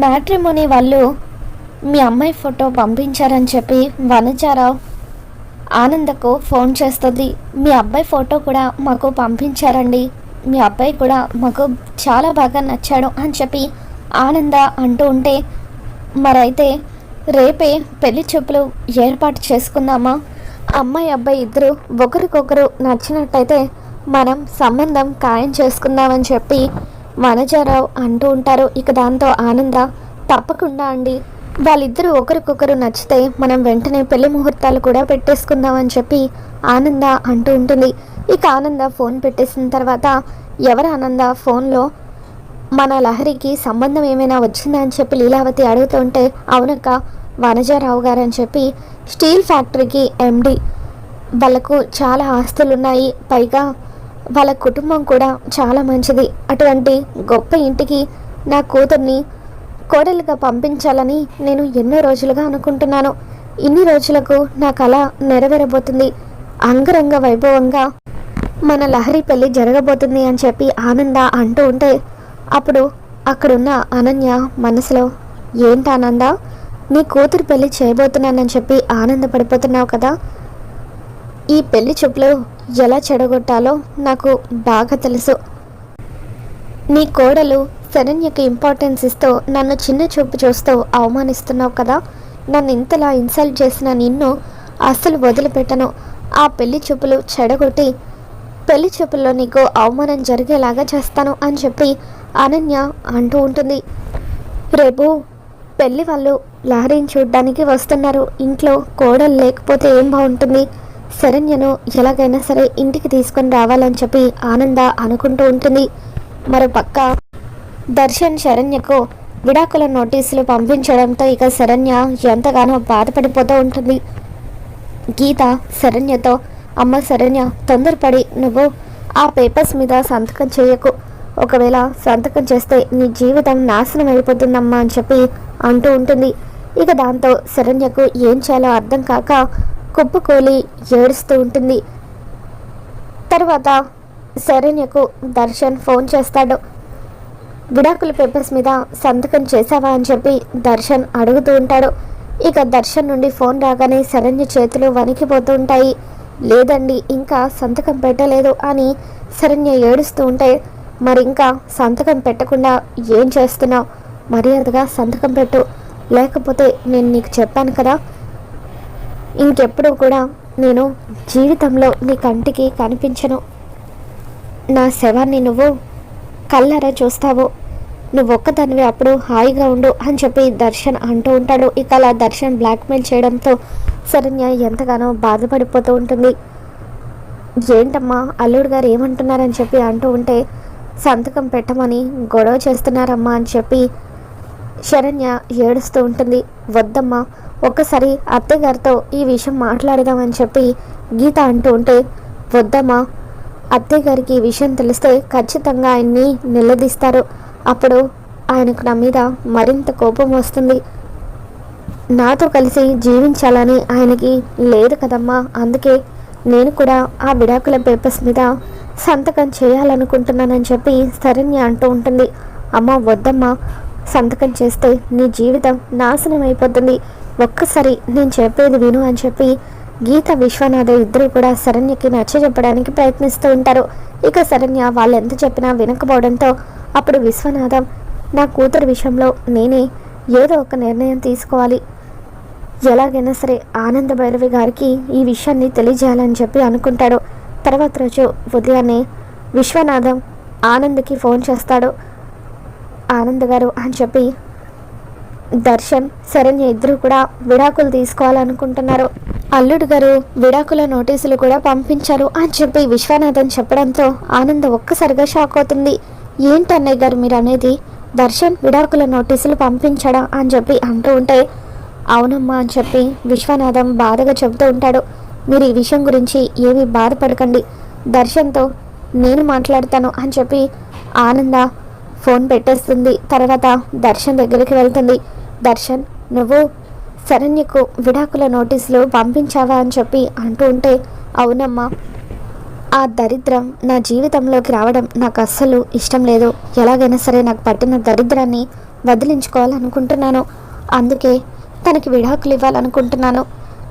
Matrimony వాళ్ళు మీ అమ్మాయి photo పంపించారని చెప్పి వనజారావు ఆనందకు ఫోన్ చేస్తుంది. మీ అబ్బాయి ఫోటో కూడా మాకు పంపించారండి. మీ అబ్బాయి కూడా మాకు చాలా బాగా నచ్చాడు అని చెప్పి ఆనంద అంటూ ఉంటే మరైతే రేపే పెళ్ళి చూపులు ఏర్పాటు చేసుకుందామా? అమ్మాయి అబ్బాయి ఇద్దరు ఒకరికొకరు నచ్చినట్టయితే మనం సంబంధం ఖాయం చేసుకుందామని చెప్పి వనజారావు అంటూ ఉంటారు. ఇక దాంతో ఆనంద తప్పకుండా అండి. వాళ్ళిద్దరూ ఒకరికొకరు నచ్చితే మనం వెంటనే పెళ్ళి ముహూర్తాలు కూడా పెట్టేసుకుందామని చెప్పి ఆనంద అంటూ ఉంటుంది. ఇక ఆనంద ఫోన్ పెట్టేసిన తర్వాత ఎవరు ఆనంద? ఫోన్లో మన లహరికి సంబంధం ఏమైనా వచ్చిందా? అని చెప్పి లీలావతి అడుగుతుంటే అవునక్క వనజారావు గారు అని చెప్పి స్టీల్ ఫ్యాక్టరీకి ఎండి. వాళ్ళకు చాలా ఆస్తులు ఉన్నాయి పైగా వాళ్ళ కుటుంబం కూడా చాలా మంచిది. అటువంటి గొప్ప ఇంటికి నా కూతుర్ని కోడలుగా పంపించాలని నేను ఎన్నో రోజులుగా అనుకుంటున్నాను. ఇన్ని రోజులకు నా కళ నెరవేరబోతుంది. అంగరంగ వైభవంగా మన లహరి పెళ్ళి జరగబోతుంది అని చెప్పి ఆనంద అంటూ ఉంటే అప్పుడు అక్కడున్న అనన్య మనసులో ఏంటి ఆనంద? నీ కూతురు పెళ్ళి చేయబోతున్నానని చెప్పి ఆనందపడిపోతున్నావు కదా? ఈ పెళ్ళి చూపులు ఎలా చెడగొట్టాలో నాకు బాగా తెలుసు. నీ కోడలు శరణ్యకి ఇంపార్టెన్స్ ఇస్తూ నన్ను చిన్న చూపు చూస్తూ అవమానిస్తున్నావు కదా? నన్ను ఇంతలా ఇన్సల్ట్ చేసిన నిన్ను అస్సలు వదిలిపెట్టను. ఆ పెళ్ళి చూపులు చెడగొట్టి పెళ్ళి చూపుల్లో నీకు అవమానం జరిగేలాగా చేస్తాను అని చెప్పి అనన్య అంటూ ఉంటుంది. రేపు పెళ్ళి వాళ్ళు లహరిని చూడ్డానికి వస్తున్నారు. ఇంట్లో కోడలు లేకపోతే ఏం బాగుంటుంది? శరణ్యను ఎలాగైనా సరే ఇంటికి తీసుకొని రావాలని చెప్పి ఆనంద అనుకుంటూ ఉంటుంది. మరో పక్క దర్శన్ శరణ్యకు విడాకుల నోటీసులు పంపించడంతో ఇక శరణ్య ఎంతగానో బాధపడిపోతూ ఉంటుంది. గీత శరణ్యతో అమ్మ శరణ్య తొందరపడి నువ్వు ఆ పేపర్స్ మీద సంతకం చేయకు. ఒకవేళ సంతకం చేస్తే నీ జీవితం నాశనం అయిపోతుందమ్మా అని చెప్పి అంటూ ఉంటుంది. ఇక దాంతో శరణ్యకు ఏం చేయాలో అర్థం కాక కుప్పకూలి ఏడుస్తూ ఉంటుంది. తర్వాత శరణ్యకు దర్శన్ ఫోన్ చేస్తాడు. విడాకుల పేపర్స్ మీద సంతకం చేశావా అని చెప్పి దర్శన్ అడుగుతూ ఉంటాడు. ఇక దర్శన్ నుండి ఫోన్ రాగానే శరణ్య చేతులు వణికిపోతూ ఉంటాయి. లేదండి ఇంకా సంతకం పెట్టలేదు అని శరణ్య ఏడుస్తూ ఉంటే మరి ఇంకా సంతకం పెట్టకుండా ఏం చేస్తున్నావు? మర్యాదగా సంతకం పెట్టు. లేకపోతే నేను నీకు చెప్పాను కదా ఇంకెప్పుడు కూడా నేను జీవితంలో నీ కంటికి కనిపించను. నా శవాన్ని నువ్వు కళ్ళారా చూస్తావు? నువ్వు ఒక్కదానివి అప్పుడు హాయిగా ఉండు అని చెప్పి దర్శన్ అంటూ ఉంటాడు. ఇక అలా దర్శన్ బ్లాక్మెయిల్ చేయడంతో శరణ్య ఎంతగానో బాధపడిపోతూ ఉంటుంది. ఏంటమ్మా అల్లుడు గారు ఏమంటున్నారని చెప్పి అంటూ ఉంటే సంతకం పెట్టమని గొడవ చేస్తున్నారమ్మా అని చెప్పి శరణ్య ఏడుస్తూ ఉంటుంది. వద్దమ్మా ఒక్కసారి అత్తయ్యగారితో ఈ విషయం మాట్లాడదామని చెప్పి గీత అంటూ ఉంటే వద్దమ్మా అత్తయ్య గారికి ఈ విషయం తెలిస్తే ఖచ్చితంగా ఆయన్ని నిలదీస్తారు. అప్పుడు ఆయనకు నా మీద మరింత కోపం వస్తుంది. నాతో కలిసి జీవించాలని ఆయనకి లేదు కదమ్మా. అందుకే నేను కూడా ఆ విడాకుల పేపర్స్ మీద సంతకం చేయాలనుకుంటున్నానని చెప్పి శరణ్య అంటూ ఉంటుంది. అమ్మ వద్దమ్మా. సంతకం చేస్తే నీ జీవితం నాశనం అయిపోతుంది. ఒక్కసారి నేను చెప్పేది విను అని చెప్పి గీత విశ్వనాథ ఇద్దరు కూడా శరణ్యకి నచ్చ చెప్పడానికి ప్రయత్నిస్తూ ఉంటారు. ఇక శరణ్య వాళ్ళు ఎంత చెప్పినా వినకపోవడంతో అప్పుడు విశ్వనాథం నా కూతురు విషయంలో నేనే ఏదో ఒక నిర్ణయం తీసుకోవాలి. ఎలాగైనా సరే ఆనంద భైరవి గారికి ఈ విషయాన్ని తెలియజేయాలని చెప్పి అనుకుంటాడు. తర్వాత రోజు ఉదయాన్నే విశ్వనాథం ఆనంద్కి ఫోన్ చేస్తాడు. ఆనంద్ గారు అని చెప్పి దర్శన్ శరణ్య ఇద్దరు కూడా విడాకులు తీసుకోవాలనుకుంటున్నారు. అల్లుడు గారు విడాకుల నోటీసులు కూడా పంపించారు అని చెప్పి విశ్వనాథన్ చెప్పడంతో ఆనంద్ ఒక్కసారిగా షాక్ అవుతుంది. ఏంటి అన్నయ్య గారు మీరు అనేది? దర్శన్ విడాకుల నోటీసులు పంపించడం అని చెప్పి అంటూ ఉంటే అవునమ్మా అని చెప్పి విశ్వనాథం బాధగా చెబుతూ ఉంటాడు. మీరు ఈ విషయం గురించి ఏమీ బాధపడకండి. దర్శన్తో నేను మాట్లాడతాను అని చెప్పి ఆనంద ఫోన్ పెట్టేస్తుంది. తర్వాత దర్శన్ దగ్గరికి వెళ్తుంది. దర్శన్ నువ్వు శరణ్యకు విడాకుల నోటీసులు పంపించావా? అని చెప్పి అంటూ ఉంటే అవునమ్మా ఆ దరిద్రం నా జీవితంలోకి రావడం నాకు అస్సలు ఇష్టం లేదు. ఎలాగైనా సరే నాకు పట్టిన దరిద్రాన్ని వదిలించుకోవాలనుకుంటున్నాను. అందుకే తనకి విడాకులు ఇవ్వాలనుకుంటున్నాను.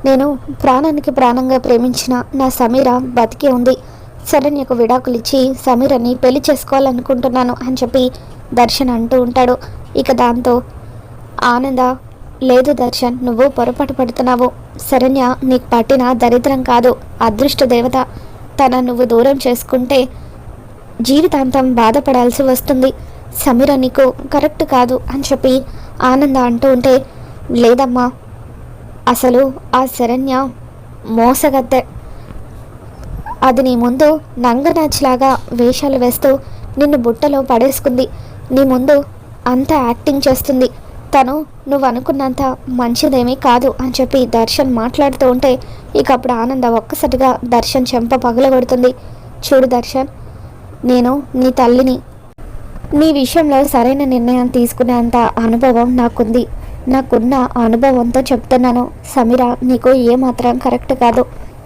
నేను ప్రాణానికి ప్రాణంగా ప్రేమించిన నా సమీర బతికే ఉంది. శరణ్యకు విడాకులు ఇచ్చి సమీరని పెళ్ళి చేసుకోవాలనుకుంటున్నాను అని చెప్పి దర్శన్ అంటూ ఉంటాడు. ఇక దాంతో ఆనంద లేదు దర్శన్ నువ్వు పొరపాటు పడుతున్నావు. శరణ్య నీకు పట్టిన దరిద్రం కాదు అదృష్ట దేవత. తన నువ్వు దూరం చేసుకుంటే జీవితాంతం బాధపడాల్సి వస్తుంది. సమీర నీకు కరెక్ట్ కాదు అని చెప్పి ఆనంద అంటూ ఉంటే లేదమ్మా అసలు ఆ శరణ్య మోసగత్తె. అది నీ ముందు నంగనాచిలాగా వేషాలు వేస్తూ నిన్ను బుట్టలో పడేసుకుంది. నీ ముందు అంత యాక్టింగ్ చేస్తుంది. తను నువ్వు అనుకున్నంత మంచిదేమీ కాదు అని చెప్పి దర్శన్ మాట్లాడుతూ ఉంటే ఇక అప్పుడు ఆనంద ఒక్కసారిగా దర్శన్ చెంప పగలగొడుతుంది. చూడు దర్శన్ నేను నీ తల్లిని నీ విషయంలో సరైన నిర్ణయం తీసుకునేంత అనుభవం నాకుంది. నాకున్న అనుభవంతో చెప్తున్నాను. సమీర నీకు ఏమాత్రం కరెక్ట్ కాదు.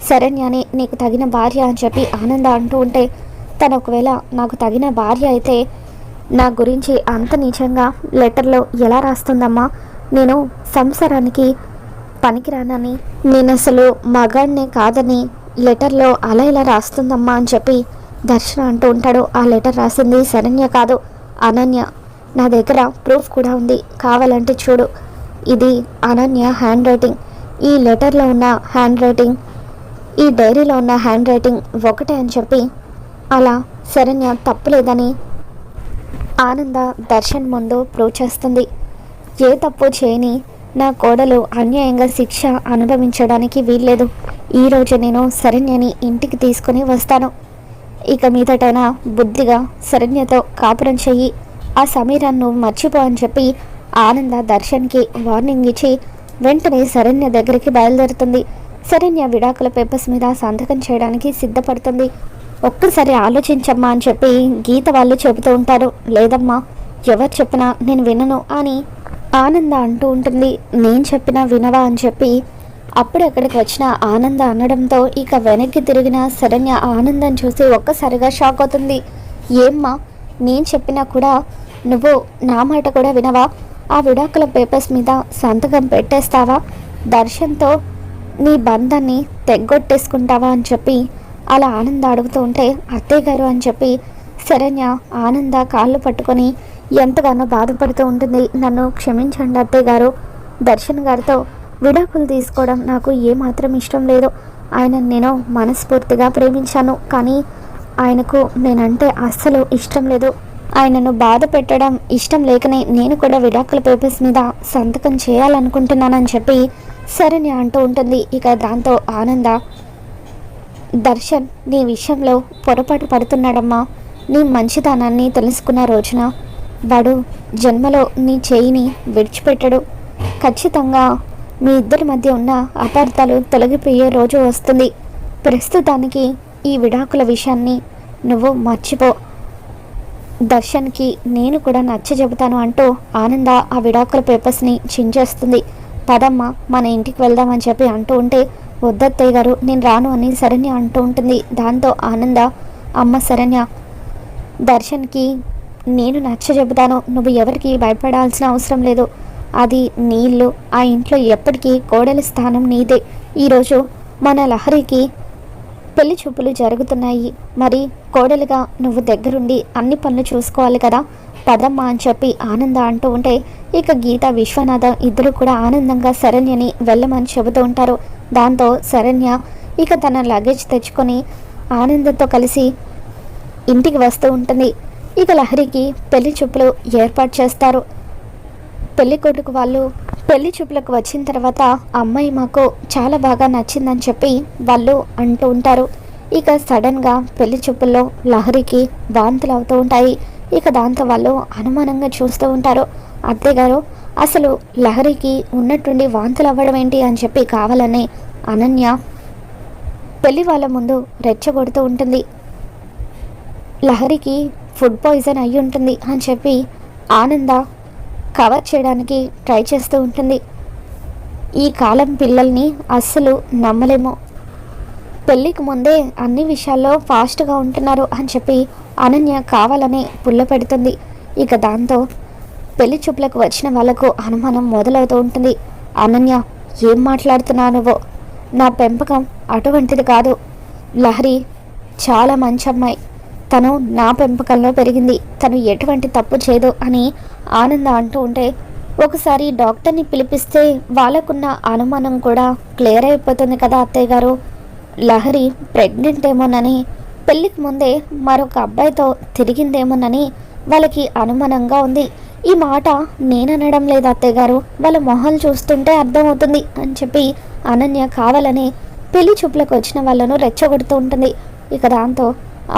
శరణ్యని నీకు తగిన భార్య అని చెప్పి ఆనంద అంటూ ఉంటే తను ఒకవేళ నాకు తగిన భార్య అయితే నా గురించి అంత నీచంగా లెటర్లో ఎలా రాస్తుందమ్మా? నేను సంసారానికి పనికిరానని నేను అసలు మగాడినే కాదని లెటర్లో అలా ఇలా రాస్తుందమ్మా అని చెప్పి దర్శన అంటూ ఉంటాడు. ఆ లెటర్ రాసింది శరణ్య కాదు అనన్య. నా దగ్గర ప్రూఫ్ కూడా ఉంది. కావాలంటే చూడు. ఇది అనన్య హ్యాండ్ రైటింగ్ ఈ లెటర్లో ఉన్న హ్యాండ్ రైటింగ్ ఈ డైరీలో ఉన్న హ్యాండ్ రైటింగ్ ఒకటే అని చెప్పి అలా శరణ్య తప్పులేదని ఆనంద దర్శన్ ముందు ప్రూవ్ చేస్తుంది ఏ తప్పు చేయని నా కోడలు అన్యాయంగా శిక్ష అనుభవించడానికి వీల్లేదు. ఈరోజు నేను శరణ్యని ఇంటికి తీసుకుని వస్తాను. ఇక మీదటైనా బుద్ధిగా శరణ్యతో కాపురం చెయ్యి. ఆ సమీరాన్ని నువ్వు మర్చిపో అని చెప్పి ఆనంద దర్శన్కి వార్నింగ్ ఇచ్చి వెంటనే శరణ్య దగ్గరికి బయలుదేరుతుంది. శరణ్య విడాకుల పేపర్స్ మీద సంతకం చేయడానికి సిద్ధపడుతుంది. ఒక్కసారి ఆలోచించమ్మా అని చెప్పి గీత వాళ్ళు చెబుతూ ఉంటారు. లేదమ్మా ఎవరు చెప్పినా నేను వినను అని ఆనంద అంటూ ఉంటుంది. నేను చెప్పినా వినవా అని చెప్పి అప్పుడు అక్కడికి వచ్చిన ఆనంద అనడంతో ఇక వెనక్కి తిరిగిన శరణ్య ఆనందం చూసి ఒక్కసారిగా షాక్ అవుతుంది. ఏమ్మా నేను చెప్పినా కూడా నువ్వు నా మాట కూడా వినవా? ఆ విడాకుల పేపర్స్ మీద సంతకం పెట్టేస్తావా? దర్శన్తో నీ బంధాన్ని తెగ్గొట్టేసుకుంటావా అని చెప్పి అలా ఆనంద అడుగుతూ ఉంటే అత్తయ్య గారు అని చెప్పి శరణ్య ఆనంద కాళ్ళు పట్టుకొని ఎంతగానో బాధపడుతూ ఉంటుంది. నన్ను క్షమించండి అత్తయ్య గారు. దర్శన్ గారితో విడాకులు తీసుకోవడం నాకు ఏమాత్రం ఇష్టం లేదు. ఆయన నేను మనస్ఫూర్తిగా ప్రేమించాను. కానీ ఆయనకు నేనంటే అస్సలు ఇష్టం లేదు. ఆయనను బాధ పెట్టడం ఇష్టం లేకనే నేను కూడా విడాకుల పేపర్స్ మీద సంతకం చేయాలనుకుంటున్నానని చెప్పి శరణ్య అంటూ ఉంటుంది. ఇక దాంతో ఆనంద దర్శన్ నీ విషయంలో పొరపాటు పడుతున్నాడమ్మా. నీ మంచితనాన్ని తెలుసుకున్న రోజున వాడు జన్మలో నీ చేయిని విడిచిపెట్టడు. ఖచ్చితంగా మీ ఇద్దరి మధ్య ఉన్న అపార్థాలు తొలగిపోయే రోజు వస్తుంది. ప్రస్తుతానికి ఈ విడాకుల విషయాన్ని నువ్వు మర్చిపో. దర్శన్కి నేను కూడా నచ్చ చెబుతాను అంటూ ఆనంద ఆ విడాకుల పేపర్స్ని చించేస్తుంది. పదమ్మ మన ఇంటికి వెళ్దామని చెప్పి అంటూ ఉంటే వద్దత్తయ్య గారు నేను రాను అని శరణ్య అంటూ ఉంటుంది. దాంతో ఆనంద అమ్మ శరణ్య దర్శన్కి నేను నచ్చ చెబుతాను. నువ్వు ఎవరికి భయపడాల్సిన అవసరం లేదు. అది నీళ్ళు ఆ ఇంట్లో ఎప్పటికీ కోడలి స్థానం నీదే. ఈరోజు మన లహరికి పెళ్ళి చూపులు జరుగుతున్నాయి. మరి కోడలుగా నువ్వు దగ్గరుండి అన్ని పనులు చూసుకోవాలి కదా? పదమ్మ అని చెప్పి ఆనంద అంటూ ఉంటే ఇక గీత విశ్వనాథ ఇద్దరు కూడా ఆనందంగా శరణ్యని వెళ్ళమని చెబుతూ ఉంటారు. దాంతో శరణ్య ఇక తన లగేజ్ తెచ్చుకొని ఆనందంతో కలిసి ఇంటికి వస్తూ ఉంటుంది. ఇక లహరికి పెళ్ళి చూపులు ఏర్పాటు చేస్తారు. పెళ్ళి కొడుకు వాళ్ళు పెళ్ళి చూపులకు వచ్చిన తర్వాత అమ్మాయి మాకు చాలా బాగా నచ్చిందని చెప్పి వాళ్ళు అంటూ ఉంటారు. ఇక సడన్గా పెళ్ళి చూపుల్లో లహరికి వాంతులు అవుతూ ఉంటాయి. ఇక దాంతో వాళ్ళు అనుమానంగా చూస్తూ ఉంటారు. అత్తయ్యగారు అసలు లహరికి ఉన్నట్టుండి వాంతులు అవ్వడం ఏంటి అని చెప్పి కావాలని అనన్య పెళ్ళి వాళ్ళ ముందు రెచ్చగొడుతూ ఉంటుంది. లహరికి ఫుడ్ పాయిజన్ అయి ఉంటుంది అని చెప్పి ఆనంద కవర్ చేయడానికి ట్రై చేస్తూ ఉంటుంది. ఈ కాలం పిల్లల్ని అస్సలు నమ్మలేము. పెళ్ళికి ముందే అన్ని విషయాల్లో ఫాస్ట్గా ఉంటున్నారు అని చెప్పి అనన్య కావాలని పుల్ల పెడుతుంది. ఇక దాంతో పెళ్ళి చూపులకు వచ్చిన వాళ్ళకు అనుమానం మొదలవుతూ ఉంటుంది. అనన్య ఏం మాట్లాడుతున్నావు నువ్వు? నా పెంపకం అటువంటిది కాదు. లహరి చాలా మంచి అమ్మాయి. తను నా పెంపకంలో పెరిగింది. తను ఎటువంటి తప్పు చేయదు అని ఆనంద అంటూ ఉంటే ఒకసారి డాక్టర్ని పిలిపిస్తే వాళ్ళకున్న అనుమానం కూడా క్లియర్ అయిపోతుంది కదా అత్తయ్య గారు. లహరి ప్రెగ్నెంట్ ఏమోనని పెళ్ళికి ముందే మరొక అబ్బాయితో తిరిగిందేమోనని వాళ్ళకి అనుమానంగా ఉంది. ఈ మాట నేననడం లేదు అత్తయ్య గారు వాళ్ళ మొహాలు చూస్తుంటే అర్థమవుతుంది అని చెప్పి అనన్య కావాలని పెళ్ళి చూపులకు వచ్చిన వాళ్ళను రెచ్చగొడుతూ ఉంటుంది. ఇక దాంతో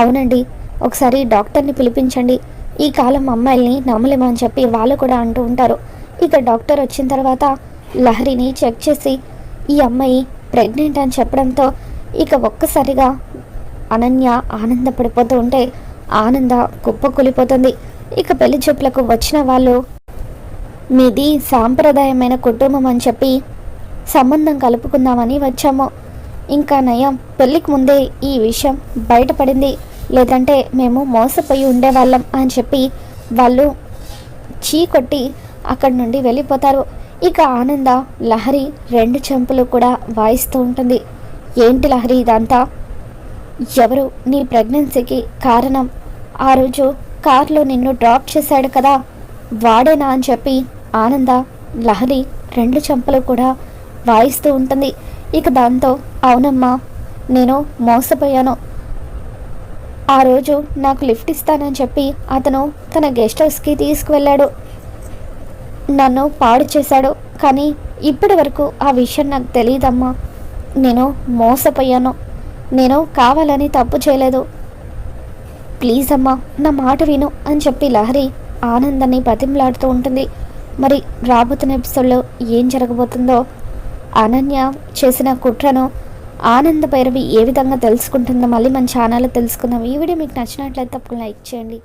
అవునండి ఒకసారి డాక్టర్ని పిలిపించండి. ఈ కాలం అమ్మాయిల్ని నమ్మలేమని చెప్పి వాళ్ళు కూడా అంటూ ఉంటారు. ఇక డాక్టర్ వచ్చిన తర్వాత లహరిని చెక్ చేసి ఈ అమ్మాయి ప్రెగ్నెంట్ అని చెప్పడంతో ఇక ఒక్కసారిగా అనన్య ఆనందపడిపోతూ ఉంటే ఆనంద కుప్పకూలిపోతుంది. ఇక పెళ్ళి చూపులకు వచ్చిన వాళ్ళు మీది సాంప్రదాయమైన కుటుంబం అని చెప్పి సంబంధం కలుపుకుందామని వచ్చాము. ఇంకా నయం పెళ్ళికి ముందే ఈ విషయం బయటపడింది. లేదంటే మేము మోసపోయి ఉండేవాళ్ళం అని చెప్పి వాళ్ళు చీ కొట్టి అక్కడి నుండి వెళ్ళిపోతారు. ఇక ఆనంద లహరి రెండు చెంపులు కూడా వాయిస్తూ ఉంటుంది. ఏంటి లహరి ఇదంతా? ఎవరు నీ ప్రెగ్నెన్సీకి కారణం? ఆ రోజు కార్లో నిన్ను డ్రాప్ చేశాడు కదా. వాడేనా అని చెప్పి ఆనంద లహరి రెండు చెంపలు కూడా వాయిస్తూ ఉంటుంది. ఇక దాంతో అవునమ్మా నేను మోసపోయాను. ఆ రోజు నాకు లిఫ్ట్ ఇస్తానని చెప్పి అతను తన గెస్ట్ హౌస్కి తీసుకువెళ్ళాడు. నన్ను పాడు చేశాడు. కానీ ఇప్పటి వరకు ఆ విషయం నాకు తెలియదమ్మా నేను మోసపోయాను. నేను కావాలని తప్పు చేయలేదు. ప్లీజ్ అమ్మా నా మాట విను అని చెప్పి లహరి ఆనందాన్ని బతిమలాడుతూ ఉంటుంది. మరి రాబోతున్న ఎపిసోడ్లో ఏం జరగబోతుందో? అనన్య చేసిన కుట్రను ఆనంద భైరవి ఏ విధంగా తెలుసుకుంటుందో మళ్ళీ మన ఛానల్లో తెలుసుకుందాం. ఈ వీడియో మీకు నచ్చినట్లయితే తప్పకుండా లైక్ చేయండి.